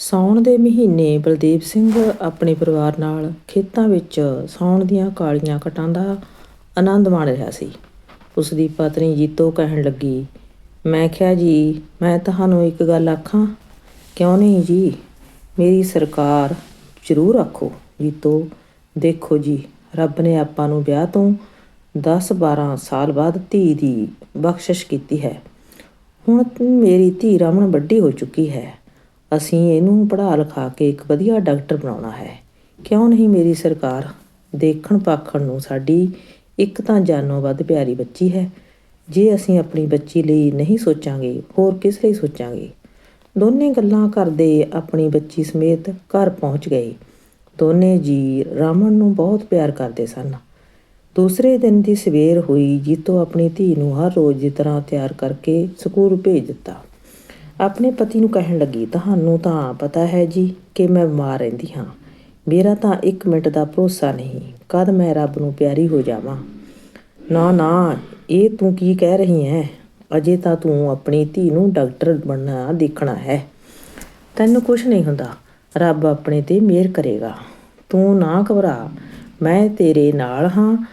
ਸਾਉਣ ਦੇ ਮਹੀਨੇ ਬਲਦੇਵ ਸਿੰਘ ਆਪਣੇ ਪਰਿਵਾਰ ਨਾਲ ਖੇਤਾਂ ਵਿੱਚ ਸਾਉਣ ਦੀਆਂ ਕਾਲੀਆਂ ਕਟਾਂਦਾ ਆਨੰਦ ਮਾਣ ਰਿਹਾ ਸੀ। ਉਸ ਦੀ ਪਤਨੀ ਜੀਤੋ ਕਹਿਣ ਲੱਗੀ, ਮੈਂ ਕਿਹਾ ਜੀ, ਮੈਂ ਤੁਹਾਨੂੰ ਇੱਕ ਗੱਲ ਆਖਾਂ? ਕਿਉਂ ਨਹੀਂ ਜੀ? ਮੇਰੀ ਸਰਕਾਰ ਜ਼ਰੂਰ ਆਖੋ। ਜੀਤੋ, ਦੇਖੋ ਜੀ, ਰੱਬ ਨੇ ਆਪਾਂ ਨੂੰ ਵਿਆਹ ਤੋਂ 10-12 ਸਾਲ ਬਾਅਦ ਧੀ ਦੀ ਬਖਸ਼ਿਸ਼ ਕੀਤੀ ਹੈ। ਹੁਣ ਮੇਰੀ ਧੀ ਰਮਨ ਵੱਡੀ ਹੋ ਚੁੱਕੀ ਹੈ। ਅਸੀਂ ਇਹਨੂੰ ਪੜ੍ਹਾ ਲਿਖਾ ਕੇ ਇੱਕ ਵਧੀਆ ਡਾਕਟਰ ਬਣਾਉਣਾ ਹੈ। ਕਿਉਂ ਨਹੀਂ ਮੇਰੀ ਸਰਕਾਰ? ਦੇਖਣ ਪਾਖਣ ਨੂੰ ਸਾਡੀ ਇੱਕ ਤਾਂ ਜਾਨੋਂ ਵੱਧ ਪਿਆਰੀ ਬੱਚੀ ਹੈ। ਜੇ ਅਸੀਂ ਆਪਣੀ ਬੱਚੀ ਲਈ ਨਹੀਂ ਸੋਚਾਂਗੇ, ਹੋਰ ਕਿਸ ਲਈ ਸੋਚਾਂਗੇ? ਦੋਨੇ ਗੱਲਾਂ ਕਰਦੇ ਆਪਣੀ ਬੱਚੀ ਸਮੇਤ ਘਰ ਪਹੁੰਚ ਗਏ। ਦੋਨੇ ਜੀ ਰਾਮਨ ਨੂੰ ਬਹੁਤ ਪਿਆਰ ਕਰਦੇ ਸਨ। ਦੂਸਰੇ ਦਿਨ ਦੀ ਸਵੇਰ ਹੋਈ, ਜੀਤੋ ਆਪਣੀ ਧੀ ਨੂੰ ਹਰ ਰੋਜ਼ ਦੀ ਤਰ੍ਹਾਂ ਤਿਆਰ ਕਰਕੇ ਸਕੂਲ ਭੇਜ ਦਿੱਤਾ। ਆਪਣੇ ਪਤੀ ਨੂੰ ਕਹਿਣ ਲੱਗੀ, ਤੁਹਾਨੂੰ ਤਾਂ ਪਤਾ ਹੈ ਜੀ ਕਿ ਮੈਂ ਬਿਮਾਰ ਰਹਿੰਦੀ ਹਾਂ। ਮੇਰਾ ਤਾਂ 1 ਮਿੰਟ ਦਾ ਭਰੋਸਾ ਨਹੀਂ, ਕਦ ਮੈਂ ਰੱਬ ਨੂੰ ਪਿਆਰੀ ਹੋ ਜਾਵਾਂ? ਨਾ ਨਾ, ਇਹ ਤੂੰ ਕੀ ਕਹਿ ਰਹੀ ਹੈ? ਅਜੇ ਤਾਂ ਤੂੰ ਆਪਣੀ ਧੀ ਨੂੰ ਡਾਕਟਰ ਬਣਨਾ ਦੇਖਣਾ ਹੈ। ਤੈਨੂੰ ਕੁਝ ਨਹੀਂ ਹੁੰਦਾ। ਰੱਬ ਆਪਣੇ ਤੇ ਮਿਹਰ ਕਰੇਗਾ। ਤੂੰ ਨਾ ਘਬਰਾ। ਮੈਂ ਤੇਰੇ ਨਾਲ ਹਾਂ।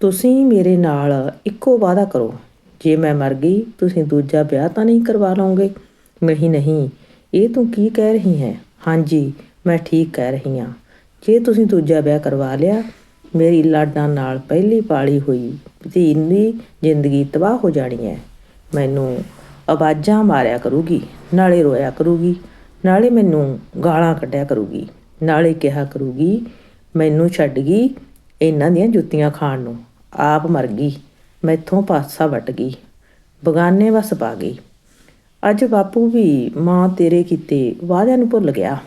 ਤੁਸੀਂ ਮੇਰੇ ਨਾਲ ਇੱਕੋ ਵਾਅਦਾ ਕਰੋ। ਜੇ ਮੈਂ ਮਰ ਗਈ, ਤੁਸੀਂ ਦੂਜਾ ਵਿਆਹ ਤਾਂ ਨਹੀਂ ਕਰਵਾ ਲਓਗੇ? ਨਹੀਂ ਨਹੀਂ। ਇਹ ਤੂੰ ਕੀ ਕਹਿ ਰਹੀ ਹੈ? ਹਾਂਜੀ, ਮੈਂ ਠੀਕ ਕਹਿ ਰਹੀ ਹਾਂ। ਜੇ ਤੁਸੀਂ ਦੂਜਾ ਵਿਆਹ ਕਰਵਾ ਲਿਆ, ਮੇਰੀ ਲਾਡਾਂ ਨਾਲ ਪਹਿਲੀ ਪਾਲੀ ਹੋਈ, ਧੀ ਦੀ ਜ਼ਿੰਦਗੀ ਤਬਾਹ ਹੋ ਜਾਣੀ ਹੈ। ਮੈਨੂੰ ਆਵਾਜ਼ਾਂ ਮਾਰਿਆ ਕਰੂਗੀ, ਨਾਲੇ ਰੋਇਆ ਕਰੂਗੀ, ਨਾਲੇ ਮੈਨੂੰ ਗਾਲਾਂ ਕੱਢਿਆ ਕਰੂਗੀ, ਨਾਲੇ ਕਿਹਾ ਕਰੂਗੀ, ਮੈਨੂੰ ਛੱਡ ਗਈ ਇਹਨਾਂ ਦੀਆਂ ਜੁੱਤੀਆਂ ਖਾਣ ਨੂੰ। ਆਪ ਮਰ ਗਈ, ਮੈਥੋਂ ਪਾਸਾ ਵਟ ਗਈ, ਬਗਾਨੇ ਵਸ ਪਾ ਗਈ। ਅੱਜ ਬਾਪੂ ਵੀ ਮਾਂ ਤੇਰੇ ਕੀਤੇ ਵਾਅਦਿਆਂ ਨੂੰ ਭੁੱਲ ਗਿਆ।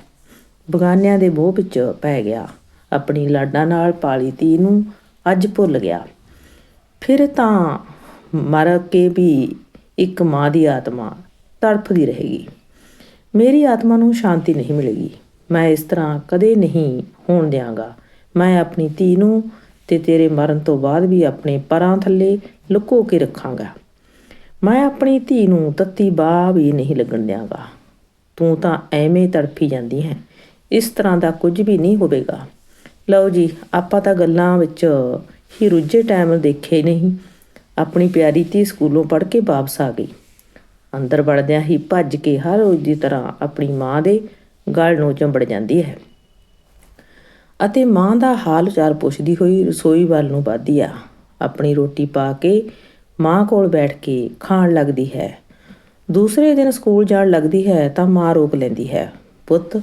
ਬਗਾਨਿਆਂ ਦੇ ਮੋਹ ਵਿੱਚ ਪੈ ਗਿਆ। ਆਪਣੀ ਲਾਡਾਂ ਨਾਲ ਪਾਲੀ ਧੀ ਨੂੰ ਅੱਜ ਭੁੱਲ ਗਿਆ। ਫਿਰ ਤਾਂ ਮਰ ਕੇ ਵੀ ਇੱਕ ਮਾਂ ਦੀ ਆਤਮਾ ਤੜਫਦੀ ਰਹੇਗੀ। ਮੇਰੀ ਆਤਮਾ ਨੂੰ ਸ਼ਾਂਤੀ ਨਹੀਂ ਮਿਲੇਗੀ। ਮੈਂ ਇਸ ਤਰ੍ਹਾਂ ਕਦੇ ਨਹੀਂ ਹੋਣ ਦਿਆਂਗਾ। ਮੈਂ ਆਪਣੀ ਧੀ ਨੂੰ ਤੇ ਤੇਰੇ ਮਰਨ ਤੋਂ ਬਾਅਦ ਵੀ ਆਪਣੇ ਪਰਾਂ ਥੱਲੇ ਲੁਕੋ ਕੇ ਰੱਖਾਂਗਾ। ਮੈਂ ਆਪਣੀ ਧੀ ਨੂੰ ਤੱਤੀ ਬਾਹ ਵੀ ਨਹੀਂ ਲੱਗਣ ਦਿਆਂਗਾ। ਤੂੰ ਤਾਂ ਐਵੇਂ ਤੜਫੀ ਜਾਂਦੀ ਹੈ। ਇਸ ਤਰ੍ਹਾਂ ਦਾ ਕੁਝ ਵੀ ਨਹੀਂ ਹੋਵੇਗਾ। ਲਓ ਜੀ, ਆਪਾਂ ਤਾਂ ਗੱਲਾਂ ਵਿੱਚ ਹੀ ਰੁੱਝੇ ਟਾਈਮ ਦੇਖੇ ਨਹੀਂ। ਆਪਣੀ ਪਿਆਰੀ ਧੀ ਸਕੂਲੋਂ ਪੜ੍ਹ ਕੇ ਵਾਪਸ ਆ ਗਈ। ਅੰਦਰ ਵੜਦਿਆਂ ਹੀ ਭੱਜ ਕੇ ਹਰ ਰੋਜ਼ ਦੀ ਤਰ੍ਹਾਂ ਆਪਣੀ ਮਾਂ ਦੇ ਗਲ ਨੂੰ ਚੰਬੜ ਜਾਂਦੀ ਹੈ। ਅਤੇ ਮਾਂ ਦਾ ਹਾਲ ਚਾਲ ਪੁੱਛਦੀ ਹੋਈ ਰਸੋਈ ਵੱਲ ਨੂੰ ਵੱਧਦੀ ਆ। ਆਪਣੀ ਰੋਟੀ ਪਾ ਕੇ ਮਾਂ ਕੋਲ ਬੈਠ ਕੇ ਖਾਣ ਲੱਗਦੀ ਹੈ। ਦੂਸਰੇ ਦਿਨ ਸਕੂਲ ਜਾਣ ਲੱਗਦੀ ਹੈ ਤਾਂ ਮਾਂ ਰੋਕ ਲੈਂਦੀ ਹੈ, ਪੁੱਤ,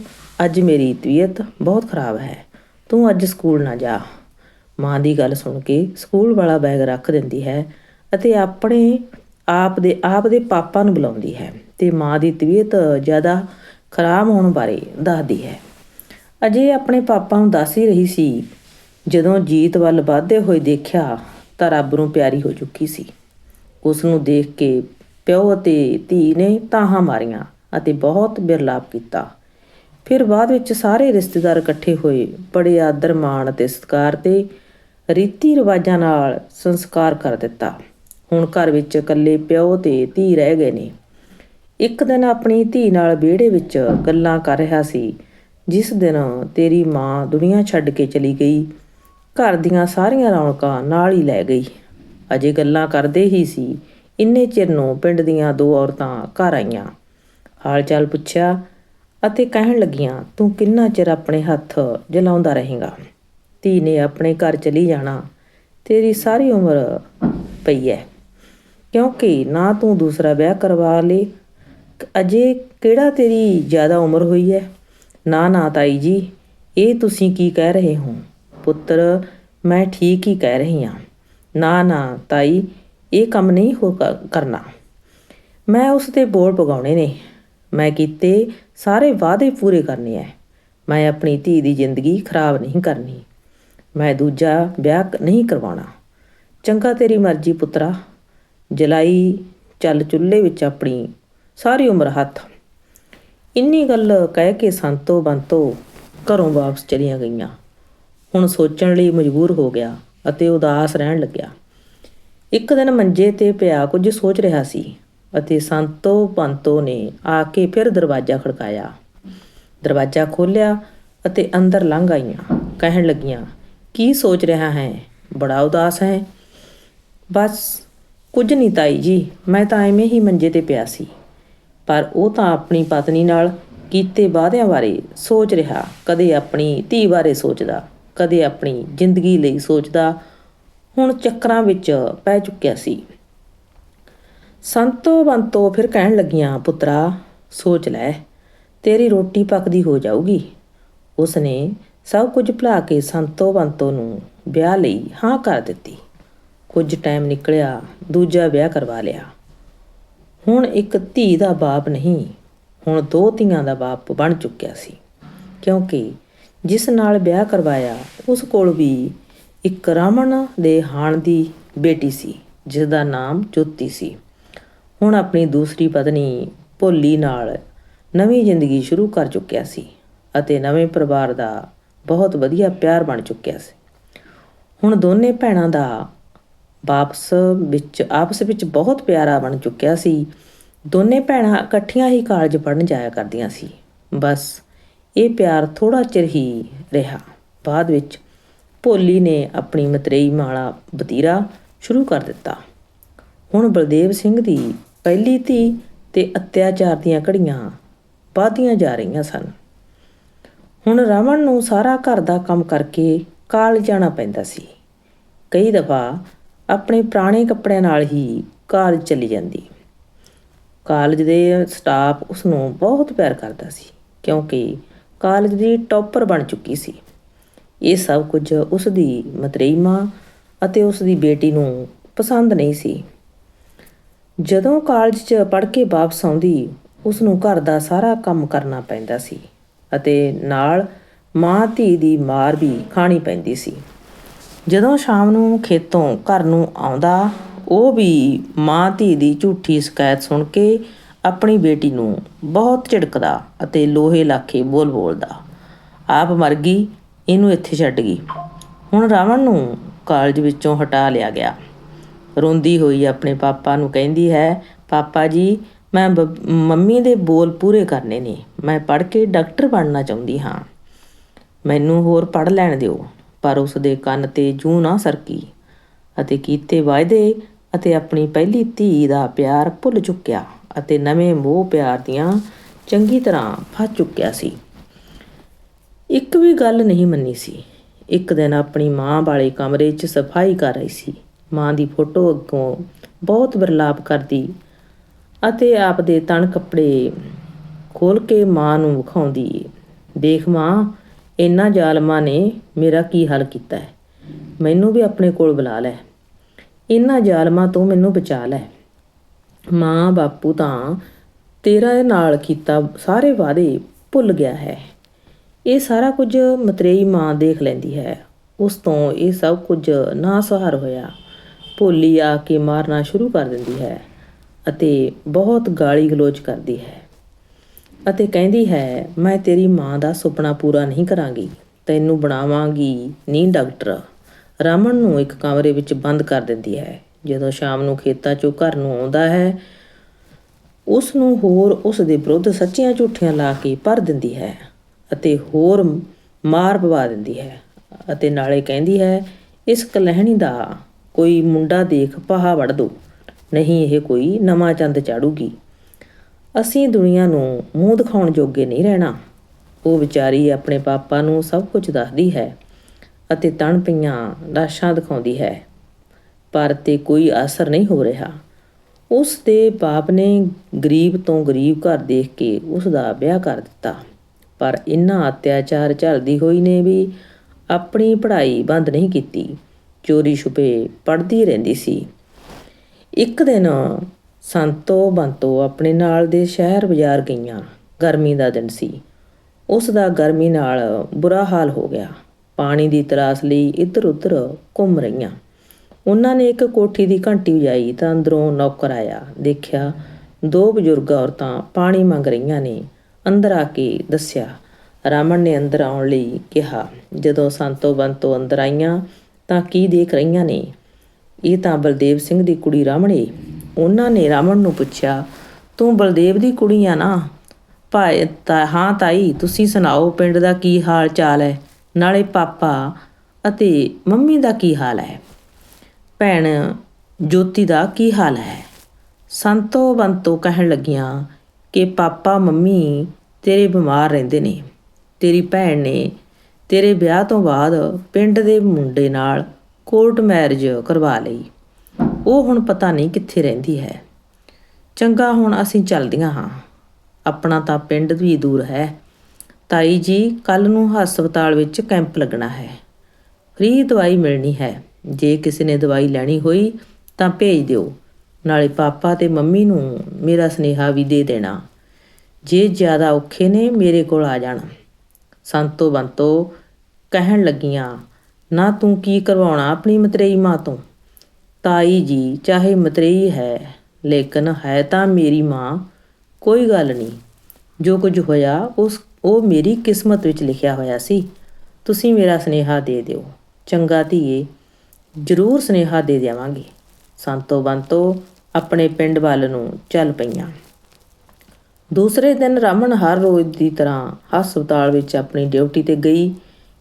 ਅੱਜ ਮੇਰੀ ਤਬੀਅਤ ਬਹੁਤ ਖਰਾਬ ਹੈ। ਤੂੰ ਅੱਜ ਸਕੂਲ ਨਾ ਜਾ। ਮਾਂ ਦੀ ਗੱਲ ਸੁਣ ਕੇ ਸਕੂਲ ਵਾਲਾ ਬੈਗ ਰੱਖ ਦਿੰਦੀ ਹੈ ਅਤੇ ਆਪਣੇ ਆਪ ਦੇ ਆਪ ਦੇ ਪਾਪਾ ਨੂੰ ਬੁਲਾਉਂਦੀ ਹੈ ਤੇ ਮਾਂ ਦੀ ਤਬੀਅਤ ਜ਼ਿਆਦਾ ਖਰਾਬ ਹੋਣ ਬਾਰੇ ਦੱਸਦੀ ਹੈ। ਅਜੇ ਆਪਣੇ ਪਾਪਾ ਨੂੰ ਦੱਸ ਹੀ ਰਹੀ ਸੀ। ਜਦੋਂ ਜੀਤ ਵੱਲ ਵਧਦੇ ਹੋਏ ਦੇਖਿਆ ਤਾਂ ਰੱਬ ਨੂੰ ਪਿਆਰੀ ਹੋ ਚੁੱਕੀ ਸੀ। ਉਸ ਨੂੰ ਦੇਖ ਕੇ ਪਿਓ ਅਤੇ ਧੀ ਨੇ ਤਾਹਾਂ ਮਾਰੀਆਂ ਅਤੇ ਬਹੁਤ ਬਿਰਲਾਪ ਕੀਤਾ। ਫਿਰ ਬਾਅਦ ਵਿੱਚ ਸਾਰੇ ਰਿਸ਼ਤੇਦਾਰ ਇਕੱਠੇ ਹੋਏ, ਬੜੇ ਆਦਰ, ਮਾਣ ਅਤੇ ਸਤਿਕਾਰ ਤੇ ਰੀਤੀ ਰਿਵਾਜਾਂ ਨਾਲ ਸੰਸਕਾਰ ਕਰ ਦਿੱਤਾ। ਹੁਣ ਘਰ ਵਿੱਚ ਇਕੱਲੇ ਪਿਓ ਤੇ ਧੀ ਰਹਿ ਗਏ ਨੇ। ਇੱਕ ਦਿਨ ਆਪਣੀ ਧੀ ਨਾਲ ਵਿਹੜੇ ਵਿੱਚ ਗੱਲਾਂ ਕਰ ਰਿਹਾ ਸੀ, ਜਿਸ ਦਿਨ ਤੇਰੀ ਮਾਂ ਦੁਨੀਆ ਛੱਡ ਕੇ ਚਲੀ ਗਈ। ਘਰ ਦੀਆਂ ਸਾਰੀਆਂ ਰੌਣਕਾਂ ਨਾਲ ਹੀ ਲੈ ਗਈ। ਅਜੇ ਗੱਲਾਂ ਕਰਦੇ ਹੀ ਸੀ। ਇੰਨੇ ਚਿਰ ਨੂੰ ਪਿੰਡ ਦੀਆਂ ਦੋ ਔਰਤਾਂ ਘਰ ਆਈਆਂ। ਹਾਲ ਚਾਲ ਪੁੱਛਿਆ ਅਤੇ ਕਹਿਣ ਲੱਗੀਆਂ, ਤੂੰ ਕਿੰਨਾ ਚਿਰ ਆਪਣੇ ਹੱਥ ਜਲਾਉਂਦਾ ਰਹੇਗਾ? ਧੀ ਨੇ ਆਪਣੇ ਘਰ ਚਲੀ ਜਾਣਾ। ਤੇਰੀ ਸਾਰੀ ਉਮਰ ਪਈ ਹੈ ਕਿਉਂਕਿ ਨਾ ਤੂੰ ਦੂਸਰਾ ਵਿਆਹ ਕਰਵਾ ਲੇ। ਅਜੇ ਕਿਹੜਾ ਤੇਰੀ ਜ਼ਿਆਦਾ ਉਮਰ ਹੋਈ ਹੈ ਨਾ ਨਾ ਤਾਈ ਜੀ, ਇਹ ਤੁਸੀਂ ਕੀ ਕਹਿ ਰਹੇ ਹੋ? ਪੁੱਤਰ, ਮੈਂ ਠੀਕ ਹੀ ਕਹਿ ਰਹੀ ਹਾਂ। ਨਾ ਨਾ, ਤਾਈ, ਇਹ ਕੰਮ ਨਹੀਂ ਹੋ ਕਰਨਾ। ਮੈਂ ਉਸ ਤੇ ਬੋਲ ਪਗਾਉਣੇ ਨੇ। ਮੈਂ ਕੀਤੇ ਸਾਰੇ ਵਾਅਦੇ ਪੂਰੇ ਕਰਨੇ ਐ। ਮੈਂ ਆਪਣੀ ਧੀ ਦੀ ਜ਼ਿੰਦਗੀ ਖਰਾਬ ਨਹੀਂ ਕਰਨੀ। ਮੈਂ ਦੂਜਾ ਵਿਆਹ ਨਹੀਂ ਕਰਵਾਉਣਾ। ਚੰਗਾ ਤੇਰੀ ਮਰਜ਼ੀ ਪੁੱਤਰਾ। ਜਲਾਈ ਚੱਲ ਚੁੱਲ੍ਹੇ ਵਿੱਚ ਆਪਣੀ ਸਾਰੀ ਉਮਰ ਹੱਥ। ਇੰਨੀ ਗੱਲ ਕਹਿ ਕੇ ਸੰਤੋ ਬੰਤੋ ਘਰੋਂ ਵਾਪਸ ਚਲੀਆਂ ਗਈਆਂ। ਹੁਣ ਸੋਚਣ ਲਈ ਮਜਬੂਰ ਹੋ ਗਿਆ। ਅਤੇ ਉਦਾਸ ਰਹਿਣ ਲੱਗਿਆ। ਇੱਕ ਦਿਨ ਮੰਜੇ ਤੇ ਪਿਆ ਕੁਝ ਸੋਚ ਰਿਹਾ ਸੀ ਅਤੇ ਸੰਤੋ ਪੰਤੋ ਨੇ ਆ ਕੇ ਫਿਰ ਦਰਵਾਜ਼ਾ ਖੜਕਾਇਆ। ਦਰਵਾਜ਼ਾ ਖੋਲ੍ਹਿਆ ਅਤੇ ਅੰਦਰ ਲੰਘ ਆਈਆਂ। ਕਹਿਣ ਲੱਗੀਆਂ, ਕੀ ਸੋਚ ਰਿਹਾ ਹੈ? ਬੜਾ ਉਦਾਸ ਹੈ? ਬਸ, ਕੁਝ ਨਹੀਂ ਤਾਈ ਜੀ, ਮੈਂ ਤਾਂ ਐਵੇਂ ਹੀ ਮੰਜੇ ਤੇ ਪਿਆ ਸੀ। ਪਰ ਉਹ ਤਾਂ ਆਪਣੀ ਪਤਨੀ ਨਾਲ ਕੀਤੇ ਵਾਅਦਿਆਂ ਬਾਰੇ ਸੋਚ ਰਿਹਾ, ਕਦੇ ਆਪਣੀ ਧੀ ਬਾਰੇ ਸੋਚਦਾ। ਕਦੇ ਆਪਣੀ ਜ਼ਿੰਦਗੀ ਲਈ ਸੋਚਦਾ ਹੁਣ ਚੱਕਰਾਂ ਵਿੱਚ ਪੈ ਚੁੱਕਿਆ ਸੀ। ਸੰਤੋ ਬੰਤੋ ਫਿਰ ਕਹਿਣ ਲੱਗੀਆਂ, ਪੁੱਤਰਾ, ਸੋਚ ਲੈ, ਤੇਰੀ ਰੋਟੀ ਪੱਕਦੀ ਹੋ ਜਾਊਗੀ। ਉਸਨੇ ਸਭ ਕੁਝ ਭੁਲਾ ਕੇ ਸੰਤੋ ਬੰਤੋ ਨੂੰ ਵਿਆਹ ਲਈ ਹਾਂ ਕਰ ਦਿੱਤੀ। ਕੁਝ ਟਾਈਮ ਨਿਕਲਿਆ, ਦੂਜਾ ਵਿਆਹ ਕਰਵਾ ਲਿਆ। ਹੁਣ ਇੱਕ ਧੀ ਦਾ ਬਾਪ ਨਹੀਂ, ਹੁਣ ਦੋ ਧੀਆਂ ਦਾ ਬਾਪ ਬਣ ਚੁੱਕਿਆ ਸੀ, ਕਿਉਂਕਿ ਜਿਸ ਨਾਲ ਵਿਆਹ ਕਰਵਾਇਆ, ਉਸ ਕੋਲ ਵੀ ਇੱਕ ਰਾਵਣ ਦੇ ਹਾਣ ਦੀ ਬੇਟੀ ਸੀ, ਜਿਸ ਦਾ ਨਾਮ ਜੋਤੀ ਸੀ। ਹੁਣ ਆਪਣੀ ਦੂਸਰੀ ਪਤਨੀ ਭੋਲੀ ਨਾਲ ਨਵੀਂ ਜ਼ਿੰਦਗੀ ਸ਼ੁਰੂ ਕਰ ਚੁੱਕਿਆ ਸੀ ਅਤੇ ਨਵੇਂ ਪਰਿਵਾਰ ਦਾ ਬਹੁਤ ਵਧੀਆ ਪਿਆਰ ਬਣ ਚੁੱਕਿਆ ਸੀ। ਹੁਣ ਦੋਨੇ ਭੈਣਾਂ ਦਾ ਵਾਪਸ ਵਿੱਚ, ਆਪਸ ਵਿੱਚ ਬਹੁਤ ਪਿਆਰਾ ਬਣ ਚੁੱਕਿਆ ਸੀ। ਦੋਨੇ ਭੈਣਾਂ ਇਕੱਠੀਆਂ ਹੀ ਕਾਲਜ ਪੜ੍ਹਨ ਜਾਇਆ ਕਰਦੀਆਂ ਸੀ। ਬਸ ਇਹ ਪਿਆਰ ਥੋੜਾ ਚਿਰ ਹੀ ਰਿਹਾ। ਬਾਅਦ ਵਿੱਚ ਭੋਲੀ ਨੇ ਆਪਣੀ ਮਤਰੇਈ ਮਾਲਾ ਬਤੀਰਾ ਸ਼ੁਰੂ ਕਰ ਦਿੱਤਾ। ਹੁਣ ਬਲਦੇਵ ਸਿੰਘ ਦੀ ਪਹਿਲੀ ਧੀ ਤੇ ਅਤਿਆਚਾਰ ਦੀਆਂ ਘੜੀਆਂ ਵਧਦੀਆਂ ਜਾ ਰਹੀਆਂ ਸਨ। ਹੁਣ ਰਾਵਣ ਨੂੰ ਸਾਰਾ ਘਰ ਦਾ ਕੰਮ ਕਰਕੇ ਕਾਲਜ ਜਾਣਾ ਪੈਂਦਾ ਸੀ। ਕਈ ਦਫਾ ਆਪਣੇ ਪੁਰਾਣੇ ਕੱਪੜਿਆਂ ਨਾਲ ਹੀ ਕਾਲਜ ਚਲੀ ਜਾਂਦੀ। ਕਾਲਜ ਦੇ ਸਟਾਫ ਉਸ ਨੂੰ ਬਹੁਤ ਪਿਆਰ ਕਰਦਾ ਸੀ, ਕਿਉਂਕਿ ਕਾਲਜ ਦੀ ਟੌਪਰ ਬਣ ਚੁੱਕੀ ਸੀ। ਇਹ ਸਭ ਕੁਝ ਉਸ ਦੀ ਮਤਰੇਈ ਮਾਂ ਅਤੇ ਉਸ ਦੀ ਬੇਟੀ ਨੂੰ ਪਸੰਦ ਨਹੀਂ ਸੀ। ਜਦੋਂ ਕਾਲਜ 'ਚ ਪੜ੍ਹ ਕੇ ਵਾਪਸ ਆਉਂਦੀ ਉਸ ਨੂੰ ਘਰ ਦਾ ਸਾਰਾ ਕੰਮ ਕਰਨਾ ਪੈਂਦਾ ਸੀ ਅਤੇ ਨਾਲ ਮਾਂ ਧੀ ਦੀ ਮਾਰ ਵੀ ਖਾਣੀ ਪੈਂਦੀ ਸੀ। ਜਦੋਂ ਸ਼ਾਮ ਨੂੰ ਖੇਤੋਂ ਘਰ ਨੂੰ ਆਉਂਦਾ, ਉਹ ਵੀ ਮਾਂ ਧੀ ਦੀ ਝੂਠੀ ਸ਼ਿਕਾਇਤ ਸੁਣ ਕੇ ਆਪਣੀ ਬੇਟੀ ਨੂੰ ਬਹੁਤ ਝਿੜਕਦਾ ਅਤੇ ਲੋਹੇ ਲਾਖੇ ਬੋਲ ਬੋਲਦਾ। ਆਪ ਮਰ ਗਈ, ਇਹਨੂੰ ਇੱਥੇ ਛੱਡ ਗਈ। ਹੁਣ ਰਾਵਣ ਨੂੰ ਕਾਲਜ ਵਿੱਚੋਂ ਹਟਾ ਲਿਆ ਗਿਆ। ਰੋਂਦੀ ਹੋਈ ਆਪਣੇ ਪਾਪਾ ਨੂੰ ਕਹਿੰਦੀ ਹੈ, ਪਾਪਾ ਜੀ, ਮੈਂ ਬ- ਮੰਮੀ ਦੇ ਬੋਲ ਪੂਰੇ ਕਰਨੇ ਨੇ। ਮੈਂ ਪੜ੍ਹ ਕੇ ਡਾਕਟਰ ਬਣਨਾ ਚਾਹੁੰਦੀ ਹਾਂ। ਮੈਨੂੰ ਹੋਰ ਪੜ੍ਹ ਲੈਣ ਦਿਓ, ਪਰ ਉਸ ਦੇ ਕੰਨ ਤੇ ਜੂ ਨਾ ਸਰਕੀ ਅਤੇ ਕੀਤੇ ਵਾਅਦੇ ਅਤੇ ਆਪਣੀ ਪਹਿਲੀ ਧੀ ਦਾ ਪਿਆਰ ਭੁੱਲ ਚੁੱਕਿਆ। ਅਤੇ ਨਵੇਂ ਮੋਹ ਪਿਆਰ ਦੀਆਂ ਚੰਗੀ ਤਰ੍ਹਾਂ ਫਸ ਚੁੱਕਿਆ ਸੀ। ਇੱਕ ਵੀ ਗੱਲ ਨਹੀਂ ਮੰਨੀ ਸੀ। ਇੱਕ ਦਿਨ ਆਪਣੀ ਮਾਂ ਵਾਲੇ ਕਮਰੇ 'ਚ ਸਫ਼ਾਈ ਕਰ ਰਹੀ ਸੀ। ਮਾਂ ਦੀ ਫੋਟੋ ਅੱਗੋਂ ਬਹੁਤ ਬਰਲਾਪ ਕਰਦੀ ਅਤੇ ਆਪ ਦੇ ਤਣ ਕੱਪੜੇ ਖੋਲ ਕੇ ਮਾਂ ਨੂੰ ਵਿਖਾਉਂਦੀ, ਦੇਖ ਮਾਂ ਇੰਨਾ ਜ਼ਾਲਮਾਂ ਨੇ ਮੇਰਾ ਕੀ ਹਾਲ ਕੀਤਾ ਹੈ? ਮੈਨੂੰ ਵੀ ਆਪਣੇ ਕੋਲ ਬੁਲਾ ਲੈ। ਇਹਨਾਂ ਜ਼ਾਲਮਾਂ ਤੋਂ ਮੈਨੂੰ ਬਚਾ ਲੈ। ਮਾਂ ਬਾਪੂ ਤਾਂ ਤੇਰਾ ਨਾਲ ਕੀਤਾ ਸਾਰੇ ਵਾਅਦੇ ਭੁੱਲ ਗਿਆ ਹੈ। ਇਹ ਸਾਰਾ ਕੁਝ ਮਤਰੇਈ ਮਾਂ ਦੇਖ ਲੈਂਦੀ ਹੈ। ਉਸ ਤੋਂ ਇਹ ਸਭ ਕੁਝ ਨਾਸਹਾਰ ਹੋਇਆ। ਭੋਲੀ ਆ ਕੇ ਮਾਰਨਾ ਸ਼ੁਰੂ ਕਰ ਦਿੰਦੀ ਹੈ ਅਤੇ ਬਹੁਤ ਗਾਲੀ ਗਲੋਚ ਕਰਦੀ ਹੈ। ਅਤੇ ਕਹਿੰਦੀ ਹੈ, ਮੈਂ ਤੇਰੀ ਮਾਂ ਦਾ ਸੁਪਨਾ ਪੂਰਾ ਨਹੀਂ ਕਰਾਂਗੀ। ਤੈਨੂੰ ਬਣਾਵਾਂਗੀ ਨੀ ਡਾਕਟਰ। ਰਾਮਨ ਨੂੰ ਇੱਕ ਕਮਰੇ ਵਿੱਚ ਬੰਦ ਕਰ ਦਿੰਦੀ ਹੈ। ਜਦੋਂ ਸ਼ਾਮ ਨੂੰ ਖੇਤਾਂ ਚੋਂ ਘਰ ਨੂੰ ਆਉਂਦਾ ਹੈ ਉਸ ਨੂੰ ਹੋਰ ਉਸ ਦੇ ਵਿਰੁੱਧ ਸੱਚੀਆਂ ਝੂਠੀਆਂ ਲਾ ਕੇ ਭਰ ਦਿੰਦੀ ਹੈ ਅਤੇ ਹੋਰ ਮਾਰ ਪਵਾ ਦਿੰਦੀ ਹੈ ਅਤੇ ਨਾਲੇ ਕਹਿੰਦੀ ਹੈ, ਇਸ ਕਲਹਿਣੀ ਦਾ ਕੋਈ ਮੁੰਡਾ ਦੇਖ ਪਹਾ ਵੜ ਦੋ, ਨਹੀਂ ਇਹ ਕੋਈ ਨਵਾਂ ਚੰਦ ਚਾੜੂਗੀ। ਅਸੀਂ ਦੁਨੀਆ ਨੂੰ ਮੂੰਹ ਦਿਖਾਉਣ ਜੋਗੇ ਨਹੀਂ ਰਹਿਣਾ। ਉਹ ਵਿਚਾਰੀ ਆਪਣੇ ਪਾਪਾ ਨੂੰ ਸਭ ਕੁਝ ਦੱਸਦੀ ਹੈ ਅਤੇ ਤਣ ਪਈਆਂ ਲਾਸ਼ਾਂ ਦਿਖਾਉਂਦੀ ਹੈ। ਪਰ ਤੇ ਕੋਈ ਅਸਰ ਨਹੀਂ ਹੋ ਰਿਹਾ। ਉਸ ਦੇ ਬਾਪ ਨੇ ਗਰੀਬ ਤੋਂ ਗਰੀਬ ਘਰ ਦੇਖ ਕੇ ਉਸ ਦਾ ਵਿਆਹ ਕਰ ਦਿੱਤਾ। ਪਰ ਇਨ੍ਹਾਂ ਅਤਿਆਚਾਰ ਝੱਲਦੀ ਹੋਈ ਨੇ ਵੀ ਆਪਣੀ ਪੜ੍ਹਾਈ ਬੰਦ ਨਹੀਂ ਕੀਤੀ। ਚੋਰੀ ਛੁਪੇ ਪੜ੍ਹਦੀ ਰਹਿੰਦੀ ਸੀ। ਇੱਕ ਦਿਨ ਸੰਤੋ ਬੰਤੋ ਆਪਣੇ ਨਾਲ ਦੇ ਸ਼ਹਿਰ ਬਾਜ਼ਾਰ ਗਈਆਂ। ਗਰਮੀ ਦਾ ਦਿਨ ਸੀ। ਉਸ ਦਾ ਗਰਮੀ ਨਾਲ ਬੁਰਾ ਹਾਲ ਹੋ ਗਿਆ। ਪਾਣੀ ਦੀ ਤਰਾਸ ਲਈ ਇੱਧਰ ਉੱਧਰ ਘੁੰਮ ਰਹੀਆਂ। ਉਹਨਾਂ ਨੇ ਇੱਕ ਕੋਠੀ ਦੀ ਘੰਟੀ ਵਜਾਈ ਤਾਂ ਅੰਦਰੋਂ ਨੌਕਰ ਆਇਆ। ਦੇਖਿਆ ਦੋ ਬਜ਼ੁਰਗ ਔਰਤਾਂ ਪਾਣੀ ਮੰਗ ਰਹੀਆਂ ਨੇ। ਅੰਦਰ ਆ ਕੇ ਦੱਸਿਆ ਰਾਮਨ ਨੇ ਅੰਦਰ ਆਉਣ ਲਈ ਕਿਹਾ, ਜਦੋਂ ਸੰਤੋ ਬੰਤੋ ਅੰਦਰ ਆਈਆਂ ਤਾਂ ਕੀ ਦੇਖ ਰਹੀਆਂ ਨੇ? ਇਹ ਤਾਂ ਬਲਦੇਵ ਸਿੰਘ ਦੀ ਕੁੜੀ ਰਾਮਣੀ। ਉਹਨਾਂ ਨੇ ਰਾਮਨ ਨੂੰ ਪੁੱਛਿਆ, ਤੂੰ ਬਲਦੇਵ ਦੀ ਕੁੜੀ ਆ ਨਾ? ਭਾਈ ਤਾ, ਹਾਂ ਤਾਈ, ਤੁਸੀਂ ਸੁਣਾਓ ਪਿੰਡ ਦਾ ਕੀ ਹਾਲ ਚਾਲ ਹੈ? ਨਾਲੇ ਪਾਪਾ ਅਤੇ ਮੰਮੀ ਦਾ ਕੀ ਹਾਲ ਹੈ? ਭੈਣ, ਜੋਤੀ ਦਾ ਕੀ ਹਾਲ ਹੈ? ਸੰਤੋ ਬੰਤੋ ਕਹਿਣ ਲੱਗੀਆਂ ਕਿ ਪਾਪਾ, ਮੰਮੀ ਤੇਰੇ ਬਿਮਾਰ ਰਹਿੰਦੇ ਨੇ। ਤੇਰੀ ਭੈਣ ਨੇ ਤੇਰੇ ਵਿਆਹ ਤੋਂ ਬਾਅਦ ਪਿੰਡ ਦੇ ਮੁੰਡੇ ਨਾਲ ਕੋਰਟ ਮੈਰਿਜ ਕਰਵਾ ਲਈ। ਉਹ ਹੁਣ ਪਤਾ ਨਹੀਂ ਕਿੱਥੇ ਰਹਿੰਦੀ ਹੈ। ਚੰਗਾ, ਹੁਣ ਅਸੀਂ ਚੱਲਦੀਆਂ ਹਾਂ। ਆਪਣਾ ਤਾਂ ਪਿੰਡ ਵੀ ਦੂਰ ਹੈ। ਤਾਈ ਜੀ ਕੱਲ ਨੂੰ ਹਸਪਤਾਲ ਵਿੱਚ ਕੈਂਪ ਲੱਗਣਾ ਹੈ। ਫ੍ਰੀ ਦਵਾਈ ਮਿਲਣੀ ਹੈ। ਜੇ ਕਿਸੇ ਨੇ ਦਵਾਈ ਲੈਣੀ ਹੋਈ ਤਾਂ ਭੇਜ ਦਿਓ। ਨਾਲੇ ਪਾਪਾ ਤੇ ਮੰਮੀ ਨੂੰ ਮੇਰਾ ਸੁਨੇਹਾ ਵੀ ਦੇ ਦੇਣਾ। ਜੇ ਜ਼ਿਆਦਾ ਔਖੇ ਨੇ ਮੇਰੇ ਕੋਲ ਆ ਜਾਣਾ। ਸੰਤੋ ਬੰਤੋ, ਕਹਿਣ ਲੱਗੀਆਂ, ਨਾ ਤੂੰ ਕੀ ਕਰਵਾਉਣਾ ਆਪਣੀ ਮਤਰੇਈ ਮਾਂ ਤੋਂ? ਤਾਈ ਜੀ, ਚਾਹੇ ਮਤਰੇਈ ਹੈ, ਲੇਕਿਨ ਹੈ ਤਾਂ ਮੇਰੀ ਮਾਂ, ਕੋਈ ਗੱਲ ਨਹੀਂ। ਜੋ ਕੁਝ ਹੋਇਆ, ਉਸ, ਉਹ ਮੇਰੀ ਕਿਸਮਤ ਵਿੱਚ ਲਿਖਿਆ ਹੋਇਆ ਸੀ। ਤੁਸੀਂ ਮੇਰਾ ਸੁਨੇਹਾ ਦੇ ਦਿਓ। ਚੰਗਾ ਧੀਏ ਜ਼ਰੂਰ ਸੁਨੇਹਾ ਦੇ ਦੇਵਾਂਗੇ। ਸੰਤੋ ਬੰਤੋ, ਆਪਣੇ ਪਿੰਡ ਵੱਲ ਨੂੰ ਚੱਲ ਪਈਆਂ। ਦੂਸਰੇ ਦਿਨ ਰਮਨ ਹਰ ਰੋਜ਼ ਦੀ ਤਰ੍ਹਾਂ ਹਸਪਤਾਲ ਵਿੱਚ ਆਪਣੀ ਡਿਊਟੀ ਤੇ ਗਈ।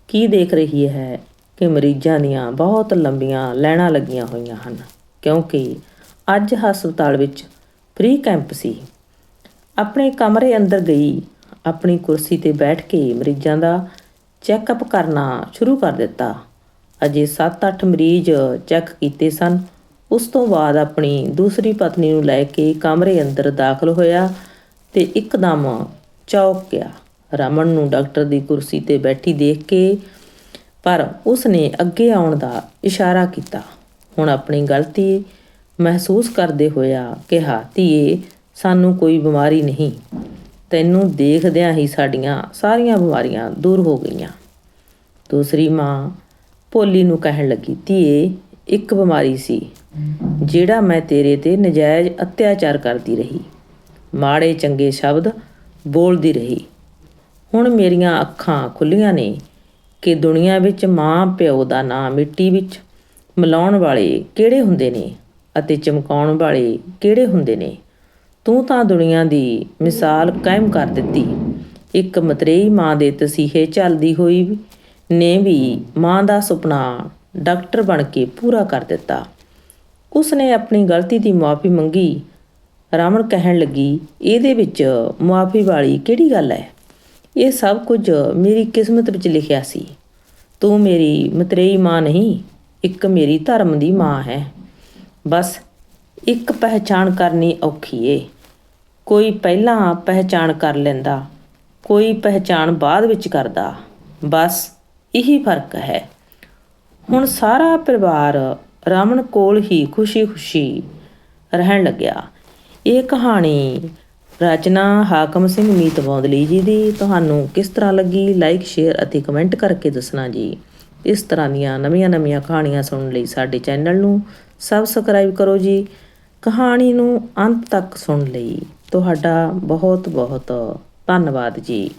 ਕੀ ਦੇਖ ਰਹੀ ਹੈ ਕਿ ਮਰੀਜ਼ਾਂ ਦੀਆਂ ਬਹੁਤ ਲੰਬੀਆਂ ਲਾਈਨਾਂ ਲੱਗੀਆਂ ਹੋਈਆਂ ਹਨ, ਕਿਉਂਕਿ ਅੱਜ ਹਸਪਤਾਲ ਵਿੱਚ ਫ੍ਰੀ ਕੈਂਪ ਸੀ। ਆਪਣੇ ਕਮਰੇ ਅੰਦਰ ਗਈ, ਆਪਣੀ ਕੁਰਸੀ ਤੇ ਬੈਠ ਕੇ ਮਰੀਜ਼ਾਂ ਦਾ ਚੈੱਕਅਪ ਕਰਨਾ ਸ਼ੁਰੂ ਕਰ ਦਿੱਤਾ। ਅਜੇ 7-8 ਮਰੀਜ਼ ਚੈੱਕ ਕੀਤੇ ਸਨ। ਉਸ ਤੋਂ ਬਾਅਦ ਆਪਣੀ ਦੂਸਰੀ ਪਤਨੀ ਨੂੰ ਲੈ ਕੇ ਕਮਰੇ ਅੰਦਰ ਦਾਖਲ ਹੋਇਆ ਤੇ ਇੱਕਦਮ ਚੌਕ ਗਿਆ। ਰਮਨ ਨੂੰ ਡਾਕਟਰ ਦੀ ਕੁਰਸੀ ਤੇ ਬੈਠੀ ਦੇਖ ਕੇ, ਪਰ ਉਸ ਨੇ ਅੱਗੇ ਆਉਣ ਦਾ ਇਸ਼ਾਰਾ ਕੀਤਾ। ਹੁਣ ਆਪਣੀ ਗਲਤੀ ਮਹਿਸੂਸ ਕਰਦੇ ਹੋਇਆ ਕਿਹਾ, ਧੀਏ, ਸਾਨੂੰ ਕੋਈ ਬਿਮਾਰੀ ਨਹੀਂ। ਤੈਨੂੰ ਦੇਖਦਿਆਂ ਹੀ ਸਾਡੀਆਂ ਸਾਰੀਆਂ ਬਿਮਾਰੀਆਂ ਦੂਰ ਹੋ ਗਈਆਂ। ਦੂਸਰੀ ਮਾਂ ਭੋਲੀ ਨੂੰ ਕਹਿਣ ਲੱਗੀ, ਧੀਏ, ਇੱਕ ਬਿਮਾਰੀ ਸੀ, ਜਿਹੜਾ ਮੈਂ ਤੇਰੇ ਤੇ ਨਜਾਇਜ਼ ਅਤਿਆਚਾਰ ਕਰਦੀ ਰਹੀ। ਮਾੜੇ ਚੰਗੇ ਸ਼ਬਦ ਬੋਲਦੀ ਰਹੀ। ਹੁਣ ਮੇਰੀਆਂ ਅੱਖਾਂ ਖੁੱਲੀਆਂ ਨੇ ਕਿ ਦੁਨੀਆ ਵਿੱਚ ਮਾਂ ਪਿਓ ਦਾ ਨਾਂ ਮਿੱਟੀ ਵਿੱਚ ਮਿਲਾਉਣ ਵਾਲੇ ਕਿਹੜੇ ਹੁੰਦੇ ਨੇ ਅਤੇ ਚਮਕਾਉਣ ਵਾਲੇ ਕਿਹੜੇ ਹੁੰਦੇ ਨੇ? ਤੂੰ ਤਾਂ ਦੁਨੀਆ ਦੀ ਮਿਸਾਲ ਕਾਇਮ ਕਰ ਦਿੱਤੀ। ਇੱਕ ਮਤਰੇਈ ਮਾਂ ਦੇ ਤਸੀਹੇ ਚੱਲਦੀ ਹੋਈ ਨੇ ਵੀ ਮਾਂ ਦਾ ਸੁਪਨਾ ਡਾਕਟਰ ਬਣ ਕੇ ਪੂਰਾ ਕਰ ਦਿੱਤਾ। ਉਸ ਨੇ ਆਪਣੀ ਗਲਤੀ ਦੀ ਮਾਫੀ ਮੰਗੀ। ਰਾਵਣ ਕਹਿਣ ਲੱਗੀ, ਇਹਦੇ ਵਿੱਚ ਮੁਆਫੀ ਵਾਲੀ ਕਿਹੜੀ ਗੱਲ ਹੈ? ਇਹ ਸਭ ਕੁਝ ਮੇਰੀ ਕਿਸਮਤ ਵਿੱਚ ਲਿਖਿਆ ਸੀ। ਤੂੰ ਮੇਰੀ ਮਤਰੇਈ ਮਾਂ ਨਹੀਂ, ਇੱਕ ਮੇਰੀ ਧਰਮ ਦੀ ਮਾਂ ਹੈ। ਬਸ ਇੱਕ ਪਹਿਚਾਣ ਕਰਨੀ ਔਖੀ ਏ। ਕੋਈ ਪਹਿਲਾਂ ਪਹਿਚਾਣ ਕਰ ਲੈਂਦਾ, ਕੋਈ ਪਹਿਚਾਣ ਬਾਅਦ ਵਿੱਚ ਕਰਦਾ। ਬਸ ਇਹੀ ਫ਼ਰਕ ਹੈ। ਹੁਣ ਸਾਰਾ ਪਰਿਵਾਰ ਰਮਨ ਕੋਲ ਹੀ ਖੁਸ਼ੀ-ਖੁਸ਼ੀ ਰਹਿਣ ਲੱਗਿਆ। ਇਹ ਕਹਾਣੀ ਰਚਨਾ ਹਾਕਮ ਸਿੰਘ ਮੀਤ ਬੌਂਦਲੀ ਜੀ ਦੀ। ਤੁਹਾਨੂੰ ਕਿਸ ਤਰ੍ਹਾਂ ਲੱਗੀ? ਲਾਈਕ ਸ਼ੇਅਰ ਅਤੇ ਕਮੈਂਟ ਕਰਕੇ ਦੱਸਣਾ ਜੀ। ਇਸ ਤਰ੍ਹਾਂ ਦੀਆਂ ਨਵੀਆਂ-ਨਵੀਆਂ ਕਹਾਣੀਆਂ ਸੁਣਨ ਲਈ ਸਾਡੇ ਚੈਨਲ ਨੂੰ ਸਬਸਕ੍ਰਾਈਬ ਕਰੋ ਜੀ। ਕਹਾਣੀ ਨੂੰ ਅੰਤ ਤੱਕ ਸੁਣ ਲਈ ਤੁਹਾਡਾ ਬਹੁਤ ਬਹੁਤ ਧੰਨਵਾਦ ਜੀ।